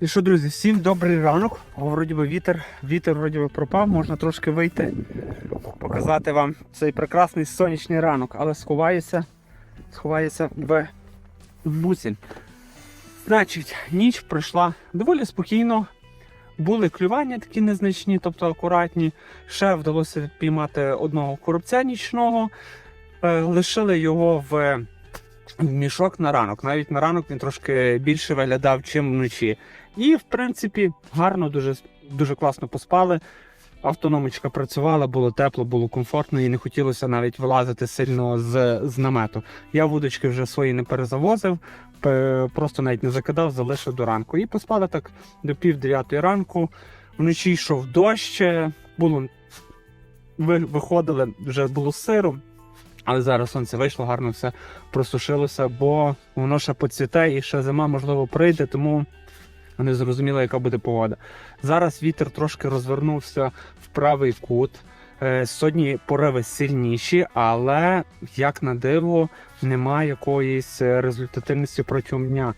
І що, друзі, всім добрий ранок. Вроді би вітер, вітер вроді би пропав, можна трошки вийти, показати вам цей прекрасний сонячний ранок, але сховаюся, сховаюся в бусіль. Значить, ніч пройшла доволі спокійно. Були клювання такі незначні, тобто акуратні. Ще вдалося піймати одного коробця нічного. Е, Лишили його в мішок на ранок. Навіть на ранок він трошки більше виглядав, чим вночі. І, в принципі, гарно, дуже, дуже класно поспали. Автономочка працювала, було тепло, було комфортно і не хотілося навіть вилазити сильно з, з намету. Я вудочки вже свої не перезавозив, просто навіть не закидав, залишив до ранку. І поспали так до пів дев'ятої ранку. Вночі йшов дощ, було ви- виходили, вже було сиро. Але зараз сонце вийшло, гарно все просушилося, бо воно ще поцвіте і ще зима, можливо, прийде, тому не зрозуміло, яка буде погода. Зараз вітер трошки розвернувся в правий кут. Е, Сьогодні пориви сильніші, але як на диво, немає якоїсь е, результативності протягом дня.